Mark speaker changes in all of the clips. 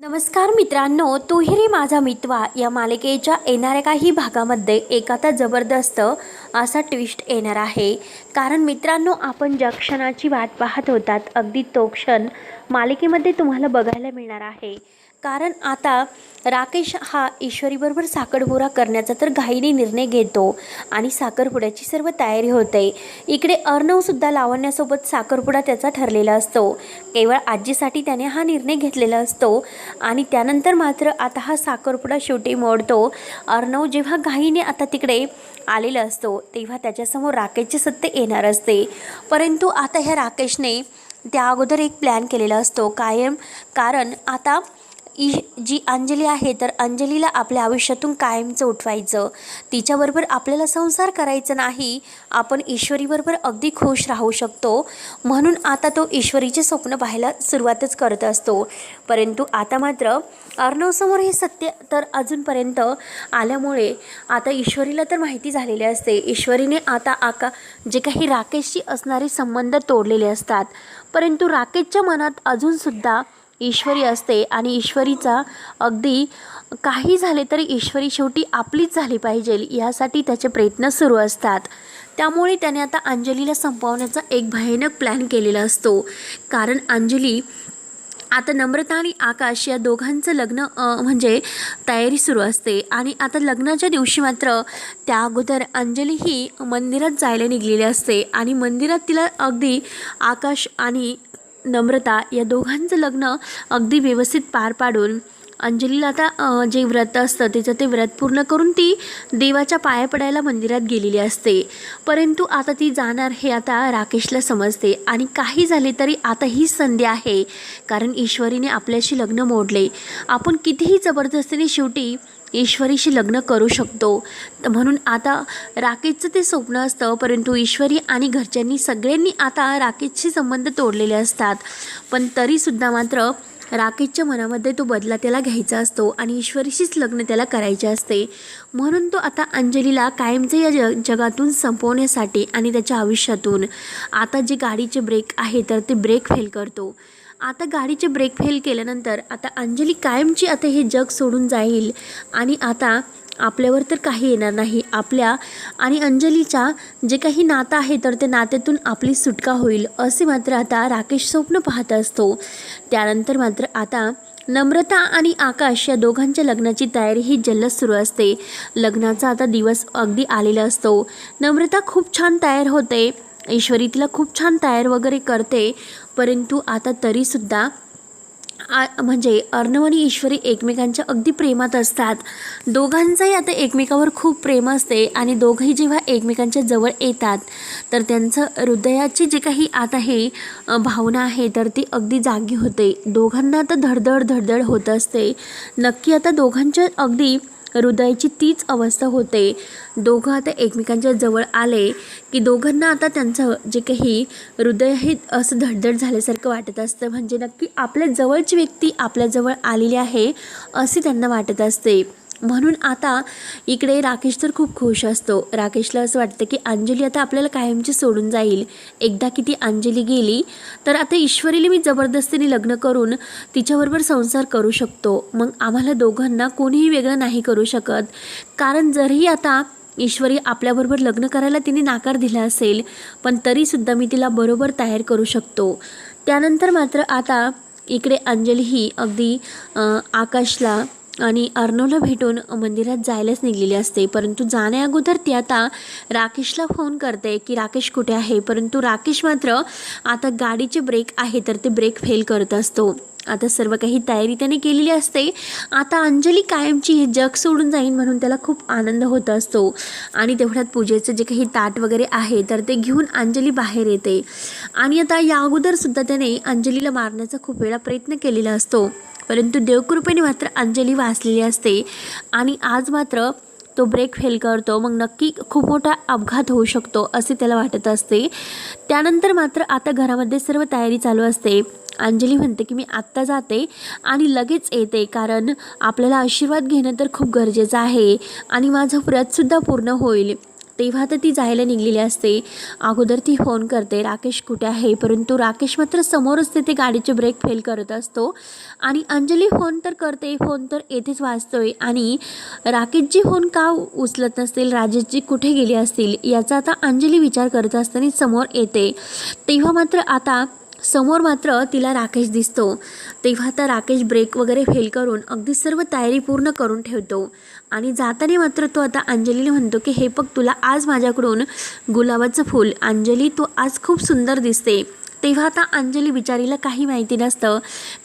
Speaker 1: नमस्कार मित्रांनो तुहिरी माझा मितवा या मालिकेच्या येणाऱ्या काही भागामध्ये एक जबरदस्त असा ट्विस्ट येणार आहे. कारण मित्रांनो आपण ज्या क्षणाची वाट पाहत होतात अगदी तो क्षण मालिकेमध्ये तुम्हाला बघायला मिळणार आहे. कारण आता राकेश हा ईश्वरीबरोबर साखरपुरा करण्याचा तर घाईने निर्णय घेतो आणि साखरपुड्याची सर्व तयारी होते. इकडे अर्णवसुद्धा लावण्यासोबत साखरपुडा त्याचा ठरलेला असतो. केवळ आजीसाठी त्याने हा निर्णय घेतलेला असतो आणि त्यानंतर मात्र आता हा साखरपुडा शेवटी मोडतो. अर्णव जेव्हा घाईने आता तिकडे आलेला असतो तेव्हा त्याच्यासमोर राकेशचे सत्य येणार असते. परंतु आता ह्या राकेशने त्या अगोदर एक प्लॅन केलेला असतो कायम. कारण आता ई जी अंजली आहे तर अंजलीला आपल्या आयुष्यातून कायमचं उठवायचं. तिच्याबरोबर आपल्याला संसार करायचा नाही. आपण ईश्वरीबरोबर अगदी खुश राहू शकतो. म्हणून आता तो ईश्वरीचे स्वप्न पाहायला सुरुवातच करत असतो. परंतु आता मात्र अर्णवसमोर हे सत्य तर अजूनपर्यंत आल्यामुळे आता ईश्वरीला तर माहिती झालेली असते. ईश्वरीने आता आका जे काही राकेशशी असणारे संबंध तोडलेले असतात. परंतु राकेशच्या मनात अजूनसुद्धा ईश्वरी असते आणि ईश्वरीचा अगदी काही झाले तरी ईश्वरी शेवटी आपलीच झाली पाहिजे यासाठी त्याचे प्रयत्न सुरू असतात. त्यामुळे त्याने आता अंजलीला संपवण्याचा एक भयानक प्लॅन केलेला असतो. कारण अंजली आता नम्रता आणि आकाश या दोघांचं लग्न म्हणजे तयारी सुरू असते. आणि आता लग्नाच्या दिवशी मात्र त्या अगोदर अंजली ही मंदिरात जायला निघलेली असते. आणि मंदिरात तिला अगदी आकाश आणि नम्रता या दोघांचं लग्न अगदी व्यवस्थित पार पाडून अंजलीला आता जे व्रत असतं तिचं ते व्रत पूर्ण करून ती देवाच्या पाया पडायला मंदिरात गेलेली असते. परंतु आता ती जाणार हे आता राकेशला समजते आणि काही झाले तरी आता ही संधी आहे. कारण ईश्वरीने आपल्याशी लग्न मोडले. आपण कितीही जबरदस्तीने शेवटी ईश्वरीशी लग्न करू शकतो. तर म्हणून आता राकेशचं ते स्वप्न असतं परंतु ईश्वरी आणि घरच्यांनी सगळ्यांनी आता राकेशशी संबंध तोडलेले असतात. पण तरीसुद्धा मात्र राकेशच्या मनामध्ये तो बदला त्याला घ्यायचा असतो आणि ईश्वरीशीच लग्न त्याला करायचे असते. म्हणून तो आता अंजलीला कायमचं या जग जगातून संपवण्यासाठी आणि त्याच्या आयुष्यातून. आता जे गाडीचे ब्रेक आहे तर ते ब्रेक फेल करतो. आता गाडीचे ब्रेक फेल केल्यानंतर आता अंजली कायमची आता हे जग सोडून जाईल आणि आता आपल्यावर तर काही येणार नाही आपल्या आणि अंजलीच्या जे काही नातं आहे तर त्या नात्यातून आपली सुटका होईल असे मात्र आता राकेश स्वप्न पाहत असतो. त्यानंतर मात्र आता नम्रता आणि आकाश या दोघांच्या लग्नाची तयारी ही जल्लोष सुरू असते. लग्नाचा आता दिवस अगदी आलेला असतो. नम्रता खूप छान तयार होते. ईश्वरी तिला खूप छान तयार वगैरे करते परंतु आता तरीसुद्धा आ म्हणजे अर्णव आणि ईश्वरी एकमेकांच्या अगदी प्रेमात असतात. दोघांचंही आता एकमेकावर खूप प्रेम असते आणि दोघंही जेव्हा एकमेकांच्या जवळ येतात तर त्यांचं हृदयाची जे काही आता हे भावना आहे तर ती अगदी जागी होते. दोघांना आता धडधड धडधड होत असते. नक्की आता दोघांच्या अगदी हृदयाची तीच अवस्था होते. दोघं आता एकमेकांच्या जवळ आले की दोघांना आता त्यांचं जे काही हृदय हे असं धडधड झाल्यासारखं वाटत असतं. म्हणजे नक्की आपल्या जवळची व्यक्ती आपल्याजवळ आलेली आहे असे त्यांना वाटत असते. म्हणून आता इकडे राकेश तर खूप खुश असतो. राकेशला असं वाटतं की अंजली आता आपल्याला कायमची सोडून जाईल. एकदा की ती अंजली गेली तर आता ईश्वरीला मी जबरदस्तीने लग्न करून तिच्याबरोबर संसार करू शकतो. मग आम्हाला दोघांना कोणीही वेगळं नाही करू शकत. कारण जरी आता ईश्वरी आपल्याबरोबर लग्न करायला तिने नाकार दिला असेल पण तरीसुद्धा मी तिला बरोबर तयार करू शकतो. त्यानंतर मात्र आता इकडे अंजली ही अगदी आकाशला आणि अर्णवला भेटून मंदिरात जायलाच निघलेली असते. परंतु जाण्या अगोदर ती आता राकेशला फोन करते की राकेश कुठे आहे? परंतु राकेश मात्र आता गाडीचे ब्रेक आहे तर ते ब्रेक फेल करत असतो. आता सर्व काही तयारी त्याने केलेली असते. आता अंजली कायमची हे जग सोडून जाईन म्हणून त्याला खूप आनंद होत असतो. आणि तेवढ्यात पूजेचं जे काही ताट वगैरे आहे तर ते घेऊन अंजली बाहेर येते. आणि आता या अगोदरसुद्धा त्याने अंजलीला मारण्याचा खूप वेळा प्रयत्न केलेला असतो. परंतु देवकृपेने मात्र अंजली वाचलेली असते. आणि आज मात्र तो ब्रेक फेल करतो. मग नक्की खूप मोठा अपघात होऊ शकतो असे त्याला वाटत असते. त्यानंतर मात्र आता घरामध्ये सर्व तयारी चालू असते. अंजली म्हणते की मी आत्ता जाते आणि लगेच येते कारण आपल्याला आशीर्वाद घेणं तर खूप गरजेचं आहे आणि माझं व्रतसुद्धा पूर्ण होईल. तेव्हा तर ती जायला निघलेली असते. अगोदर ती फोन करते राकेश कुठे आहे? परंतु राकेश मात्र समोरचते ते गाडीचे ब्रेक फेल करत असतो. आणि अंजली फोन तर करते फोन तर येथेच वाजतोय. आणि राकेशजी फोन का उचलत नसतील? राजेशजी कुठे गेले असतील? याचा आता अंजली विचार करत असताना समोर येते. तेव्हा मात्र आता समोर मात्र तिला राकेश दिसतो. तेव्हा तर राकेश ब्रेक वगैरे फेल करून अगदी सर्व तयारी पूर्ण करून ठेवतो. आणि जाताना मात्र तो आता अंजलीला म्हणतो की हे बघ तुला आज माझ्याकडून गुलाबाचं फूल अंजली तू आज खूप सुंदर दिसते. तेव्हा आता अंजली बिचारीला काही माहिती नसतं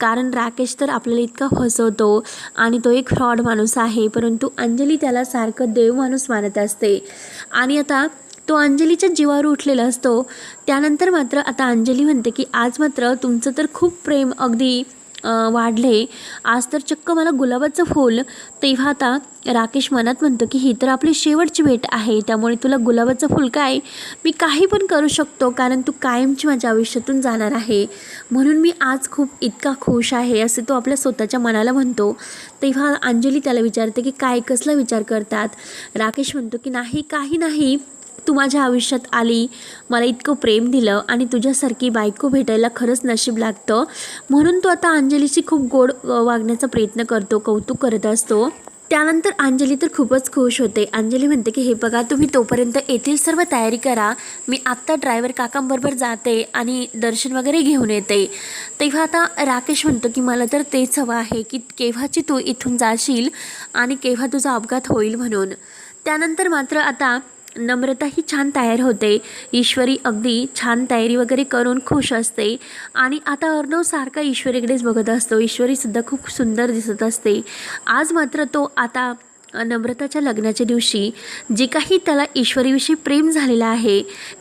Speaker 1: कारण राकेश तर आपल्याला इतका फसवतो आणि तो एक फ्रॉड माणूस आहे परंतु अंजली त्याला सारखं देव माणूस मानत असते. आणि आता तो अंजलीच्या जीवावर उठलेला असतो. त्यानंतर मात्र आता अंजली म्हणते की आज मात्र तुमचं तर खूप प्रेम अगदी वाढले. आज तर चक्क मला गुलाबाचं फूल. तेव्हा आता राकेश मनात म्हणतो की ही तर आपली शेवटची भेट आहे. त्यामुळे तुला गुलाबाचं फूल काय? मी काही पण करू शकतो कारण तू कायमची माझ्या आयुष्यातून जाणार आहे. म्हणून मी आज खूप इतका खुश आहे असे तो आपल्या स्वतःच्या मनाला म्हणतो. तेव्हा अंजली त्याला विचारते की काय? कसला विचार करतात? राकेश म्हणतो की नाही काही नाही. तू माझ्या आयुष्यात आली मला इतकं प्रेम दिलं आणि तुझ्यासारखी बायको भेटायला खरंच नशीब लागतं. म्हणून तू आता अंजलीशी खूप गोड वागण्याचा प्रयत्न करतो कौतुक करत असतो. त्यानंतर अंजली तर खूपच खुश होते. अंजली म्हणते की हे बघा तुम्ही तोपर्यंत येथील सर्व तयारी करा. मी आत्ता ड्रायव्हर काकांबरोबर जाते आणि दर्शन वगैरे घेऊन येते. तेव्हा आता राकेश म्हणतो की मला तर तेच हवं आहे की केव्हाची तू इथून जाशील आणि केव्हा तुझा अपघात होईल म्हणून. त्यानंतर मात्र आता नम्रता ही छान तयार होते. ईश्वरी अगदी छान तयारी वगैरे करून खुश असते. आणि आता अर्णव सारखा ईश्वरीकडेच बघत असतो. ईश्वरीसुद्धा खूप सुंदर दिसत असते. आज मात्र तो आता नम्रताच्या लग्नाच्या दिवशी जे काही त्याला ईश्वरीविषयी प्रेम झालेलं आहे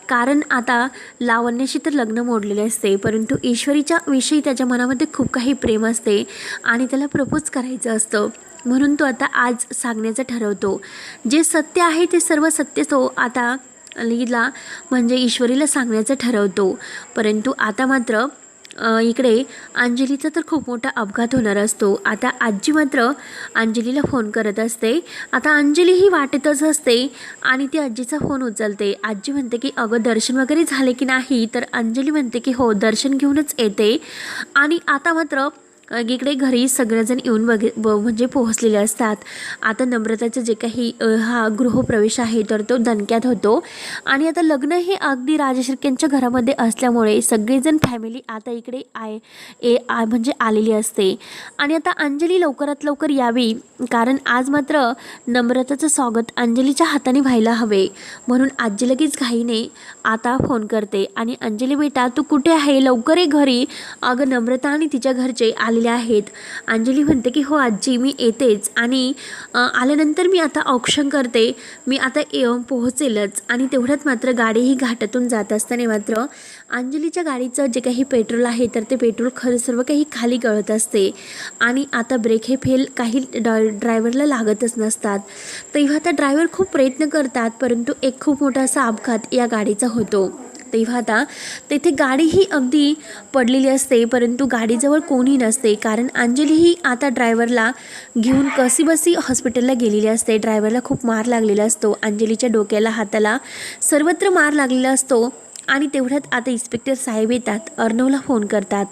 Speaker 1: कारण आता लावण्याशी तर लग्न मोडलेले असते परंतु ईश्वरीच्या विषयी त्याच्या मनामध्ये खूप काही प्रेम असते आणि त्याला प्रपोज करायचं असतं. म्हणून तो आता आज सांगण्याचं ठरवतो. जे सत्य आहे ते सर्व सत्य तो आता लीला म्हणजे ईश्वरीला सांगण्याचं ठरवतो. परंतु आता मात्र इकडे अंजलीचा तर खूप मोठा अपघात होणार असतो. आता आजी मात्र अंजलीला फोन करत असते. आता अंजली ही वाटेतच असते आणि ती आजीचा फोन उचलते. आजी म्हणते की अगं दर्शन वगैरे झाले की नाही? तर अंजली म्हणते की हो दर्शन घेऊनच येते. आणि आता मात्र इकडे घरी सगळेजण येऊन बघे म्हणजे पोहोचलेले असतात. आता नम्रताचं जे काही हा गृहप्रवेश आहे तर तो दणक्यात होतो. आणि आता लग्न हे अगदी राजशिर्क्यांच्या घरामध्ये असल्यामुळे सगळेजण फॅमिली आता इकडे आय ए आ म्हणजे आलेली असते. आणि आता अंजली लवकरात लवकर यावी कारण आज मात्र नम्रताचं स्वागत अंजलीच्या हाताने व्हायला हवे. म्हणून आजी लगेच घाईने आता फोन करते. आणि अंजली बेटा तू कुठे आहे? लवकर ये घरी. अगं नम्रता आणि तिच्या घरचे आलेल्या आहेत. अंजली म्हणते की हो आजी मी येतेच आणि आल्यानंतर मी आता औक्षण करते. मी आता येऊन पोहोचेलच आणि तेवढ्यात मात्र गाडी ही घाटातून जात असताना मात्र अंजलीच्या गाडीचं जे काही पेट्रोल आहे तर ते पेट्रोल खरं सर्व काही खाली गळत असते. आणि आता ब्रेक हे फेल काही डॉ ड्रायव्हरला लागतच नसतात. तेव्हा आता ड्रायव्हर खूप प्रयत्न करतात परंतु एक खूप मोठा असा अपघात या गाडीचा होतो. तेव्हा आता तेथे गाडी ही अगदी पडलेली असते परंतु गाडीजवळ कोणी नसते. कारण अंजली ही आता ड्रायव्हरला घेऊन कसीबसी हॉस्पिटलला गेलेली असते. ड्रायव्हरला खूप मार लागलेला असतो. अंजलीच्या डोक्याला हाताला सर्वत्र मार लागलेला असतो. आणि तेवढ्यात आता इन्स्पेक्टर साहेब येतात अर्णवला फोन करतात.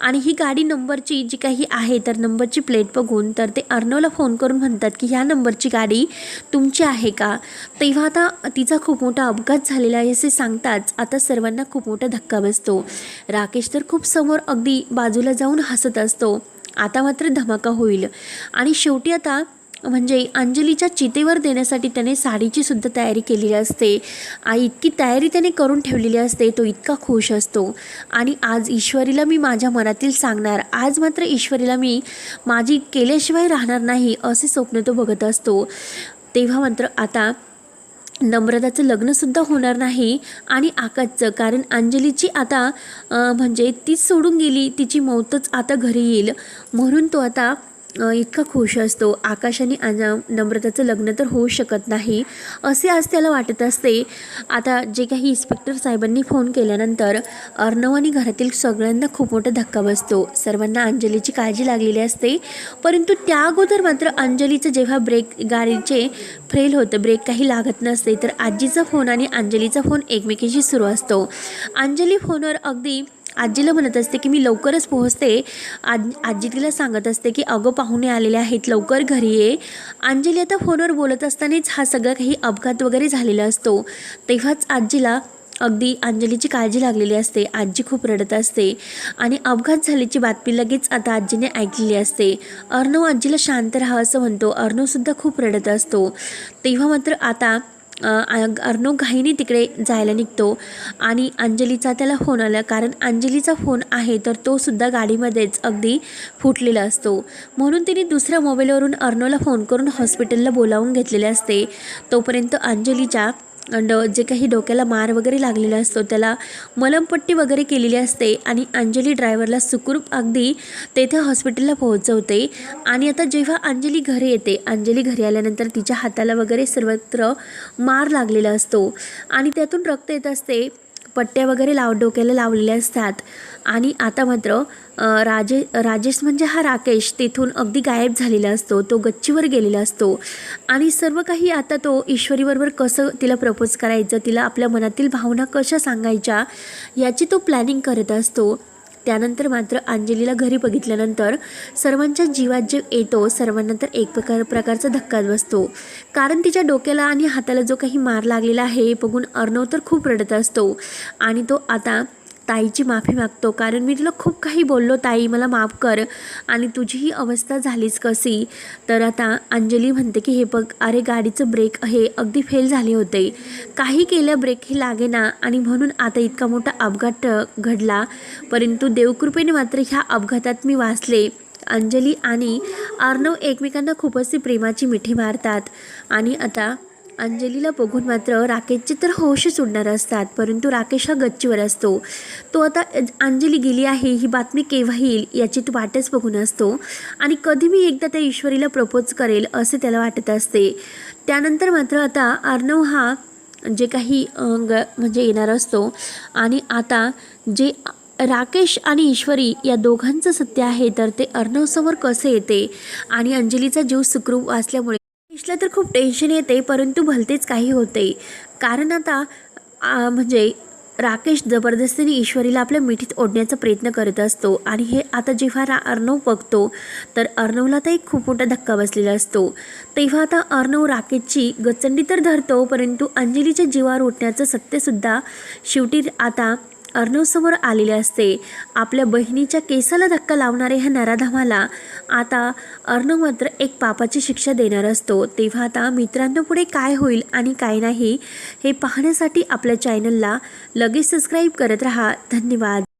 Speaker 1: आणि ही गाडी नंबरची जी काही आहे तर नंबरची प्लेट बघून तर ते अर्णवला फोन करून म्हणतात की ह्या नंबरची गाडी तुमची आहे का? तेव्हा आता तिचा खूप मोठा अपघात झालेला आहे असे सांगताच आता सर्वांना खूप मोठा धक्का बसतो. राकेश तर खूप समोर अगदी बाजूला जाऊन हसत असतो. आता मात्र धमाका होईल. आणि शेवटी आता म्हणजे अंजलीच्या चितेवर देण्यासाठी त्याने साडीची सुद्धा तयारी केलेली असते. आई इतकी तयारी त्याने करून ठेवलेली असते तो इतका खुश असतो. आणि आज ईश्वरीला मी माझ्या मनातील सांगणार आज मात्र ईश्वरीला मी माझी केल्याशिवाय राहणार नाही असे स्वप्न तो बघत असतो. तेव्हा मात्र आता नम्रताचं लग्नसुद्धा होणार नाही आणि आकाशचं कारण अंजलीची आता म्हणजे तीच सोडून गेली तिची मौतच आता घरी येईल. म्हणून तो आता इतका खुश असतो. आकाश आणि नम्रताचं लग्न तर होऊ शकत नाही असे आज त्याला वाटत असते. आता जे काही इन्स्पेक्टर साहेबांनी फोन केल्यानंतर अर्णव आणि घरातील सगळ्यांना खूप मोठा धक्का बसतो. सर्वांना अंजलीची काळजी लागलेली असते. परंतु त्या अगोदर मात्र अंजलीचं जेव्हा ब्रेक गाडीचे फेल होतं ब्रेक काही लागत नसते तर आजीचा फोन आणि अंजलीचा फोन एकमेकीशी सुरू असतो. अंजली फोनवर अगदी आजीला म्हणत असते की मी लवकरच पोहोचते. आज आजी तिला सांगत असते की अगं पाहुणे आलेले आहेत. लवकर घरी ये. अंजली आता फोनवर बोलत असतानाच हा सगळा काही अपघात वगैरे झालेला असतो. तेव्हाच आजीला अगदी अंजलीची काळजी लागलेली असते. आजी खूप रडत असते. आणि अपघात झाल्याची बातमी लगेच आता आजीने ऐकलेली असते. अर्णव आजीला शांत राहा असं म्हणतो. अर्णवसुद्धा खूप रडत असतो. तेव्हा मात्र आता अर्णव घाईने तिकडे जायला निघतो आणि अंजलीचा त्याला फोन आला. कारण अंजलीचा फोन आहे तर तो सुद्धा गाडीमध्येच अगदी फुटलेला असतो. म्हणून तिने दुसऱ्या मोबाईलवरून अर्णवला फोन करून हॉस्पिटलला बोलावून घेतलेले असते. तोपर्यंत अंजलीच्या ड जे काही डोक्याला मार वगैरे लागलेला असतो त्याला मलमपट्टी वगैरे केलेली असते आणि अंजली ड्रायव्हरला सुखरूप अगदी तेथे हॉस्पिटलला पोहोचवते. आणि आता जेव्हा अंजली घरी येते अंजली घरी आल्यानंतर तिच्या हाताला वगैरे सर्वत्र मार लागलेला असतो. आणि त्यातून रक्त येत असते. पट्ट्या वगैरे लाव डोक्याला लावलेल्या असतात. आणि आता मात्र राजे राजेश म्हणजे हा राकेश तेथून अगदी गायब झालेला असतो. तो गच्चीवर गेलेला असतो. आणि सर्व काही आता तो ईश्वरीबरोबर कसं तिला प्रपोज करायचं तिला आपल्या मनातील भावना कशा सांगायच्या याची तो प्लॅनिंग करत असतो. त्यानंतर मात्र अंजलीला घरी बघितल्यानंतर सर्वांच्या जीवात जीव येतो सर्वांना तर एक प्रकार प्रकारचा धक्का बसतो. कारण तिच्या डोक्याला आणि हाताला जो काही मार लागलेला आहे बघून अर्णव तर खूप रडत असतो. आणि तो आता ताईची माफी मागतो. कारण मी तुला खूप काही बोललो. ताई मला माफ कर. आणि तुझी ही अवस्था झालीच कशी? तर आता अंजली म्हणते की हे बघ अरे गाडीचं ब्रेक हे अगदी फेल झाले होते. काही केलं ब्रेक हे लागेना. आणि म्हणून आता इतका मोठा अपघात घडला. परंतु देवकृपेने मात्र ह्या अपघातात मी वाचले. अंजली आणि अर्णव एकमेकांना खूप अशी प्रेमाची मिठी मारतात. आणि आता अंजलीला बघून मात्र राकेशचे तर होशच उडणार असतात परंतु राकेश हा गच्चीवर असतो. तो आता अंजली गेली आहे ही बातमी केव्हा येईल याची तो वाटच बघून असतो. आणि कधी मी एकदा त्या ईश्वरीला प्रपोज करेल असे त्याला वाटत असते. त्यानंतर मात्र आता अर्णव हा जे काही ग म्हणजे येणार असतो. आणि आता जे राकेश आणि ईश्वरी या दोघांचं सत्य आहे तर ते अर्णवसमोर कसे येते? आणि अंजलीचा जीव सुखरूप वाचल्यामुळे असलं तर खूप टेन्शन येते परंतु भलतेच काही होते. कारण आता म्हणजे राकेश जबरदस्तीने ईश्वरीला आपल्या मिठीत ओढण्याचा प्रयत्न करत असतो आणि हे आता जेव्हा रा अर्णव बघतो तर अर्णवला तर एक खूप मोठा धक्का बसलेला असतो. तेव्हा आता अर्णव राकेशची गचंडी तर धरतो परंतु अंजलीच्या जीवावर उठण्याचं सत्यसुद्धा शेवटी आता अर्णवसमोर आलेले असते. आपल्या बहिणीच्या केसाला धक्का लावणारे ह्या नराधामाला आता अर्णव मात्र एक पापाची शिक्षा देणार असतो. तेव्हा आता मित्रांनो पुढे काय होईल आणि काय नाही हे पाहण्यासाठी आपल्या चॅनलला लगेच सबस्क्राईब करत राहा. धन्यवाद.